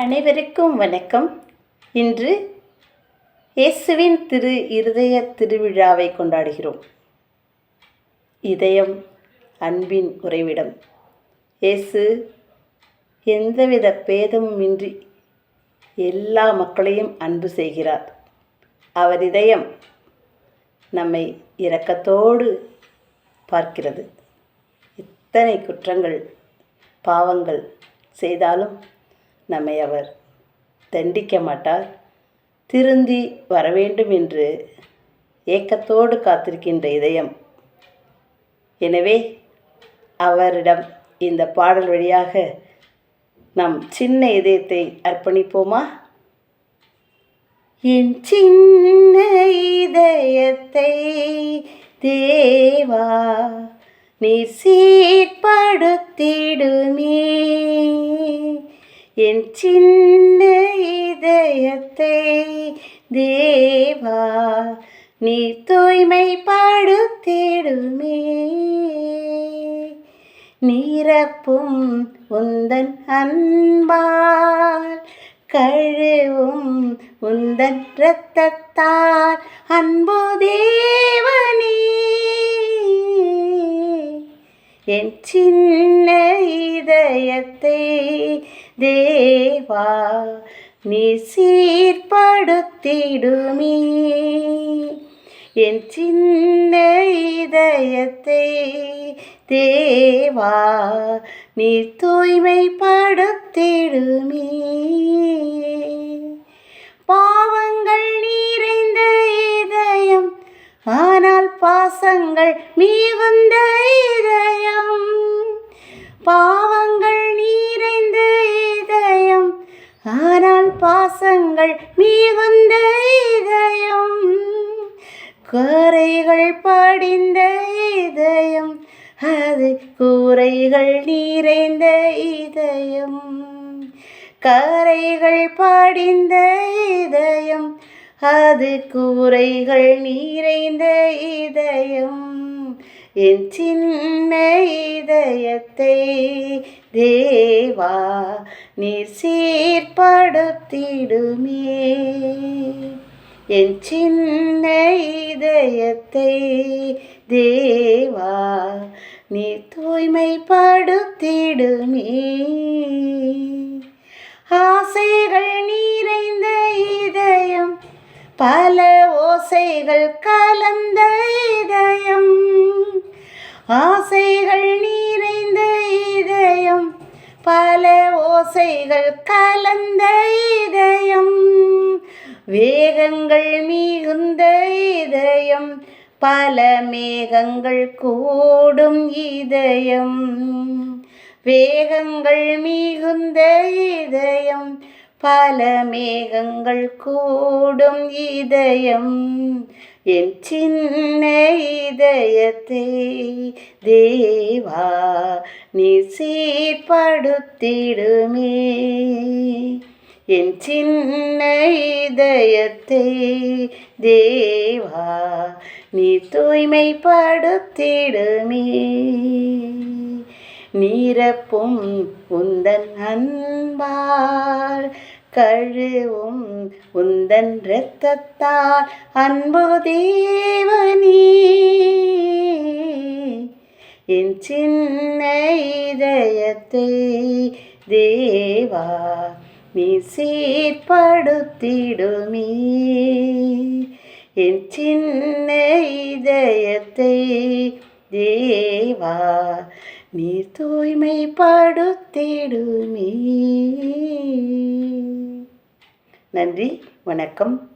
அனைவருக்கும் வணக்கம். இன்று இயேசுவின் திரு இருதய திருவிழாவை கொண்டாடுகிறோம். இதயம் அன்பின் உறைவிடம். இயேசு எந்தவித பேதமுமின்றி எல்லா மக்களையும் அன்பு செய்கிறார். அவர் இதயம் நம்மை இரக்கத்தோடு பார்க்கிறது. இத்தனை குற்றங்கள் பாவங்கள் செய்தாலும் நம்மை அவர் தண்டிக்க மாட்டார். திருந்தி வர வேண்டும் என்று ஏக்கத்தோடு காத்திருக்கின்ற இதயம். எனவே அவரிடம் இந்த பாடல் வழியாக நம் சின்ன இதயத்தை அர்ப்பணிப்போமா? என் சின்ன இதயத்தை தேவா நீர் சீர்படுத்திடுமே. என் சின்ன இதயத்தை தேவா நீ தூய்மை பாடுத்திடுமே நீரப்பும் உந்தன் அன்பால் கழுவும் உந்தன் இரத்தத்தால் அன்பு தேவனே. என் சின்ன இதயத்தை தேவா நீ சீர்படுத்திடுமே என் சின்ன இதயத்தை தேவா நீ தூய்மைப்படுத்திடுமே. பாவங்கள் நிறைந்த இதயம் ஆனால் பாசங்கள் மிகுந்த வந்த இதயம் கரைகள் படிந்த இதயம் அது கூரைகள் நிறைந்த இதயம் கரைகள் படிந்த இதயம் அது கூரைகள் நிறைந்த இதயம். என் சின்ன இதயத்தை தேவா நீர் சீர்படுத்திடுமே. என் சின்ன இதயத்தை தேவா நீ தூய்மைப்படுத்திடுமே. ஆசைகள் நிறைந்த இதயம் பல ஓசைகள் கலந்த இதயம். ஆசை ஓசைகள் கலந்த இதயம் வேகங்கள் மிகுந்த இதயம் பல மேகங்கள் கூடும் இதயம் வேகங்கள் மிகுந்த இதயம் பல மேகங்கள் கூடும் இதயம். என் சின்ன இதயத்தை தேவா நீ சீர்படுத்திடுமே. என் சின்ன இதயத்தை தேவா நீ தூய்மைப்படுத்திடுமே. நீரப்பும் உந்தன் அன்பால் கழுவும் உந்தன் இரத்தத்தால் அன்பு தேவனே. என் சின்ன இதயத்தை தேவா நீ சீர்படுத்திடுமே. என் சின்ன இதயத்தை தேவா நீ தூய்மைப்படுத்திடுமே. நன்றி வணக்கம்.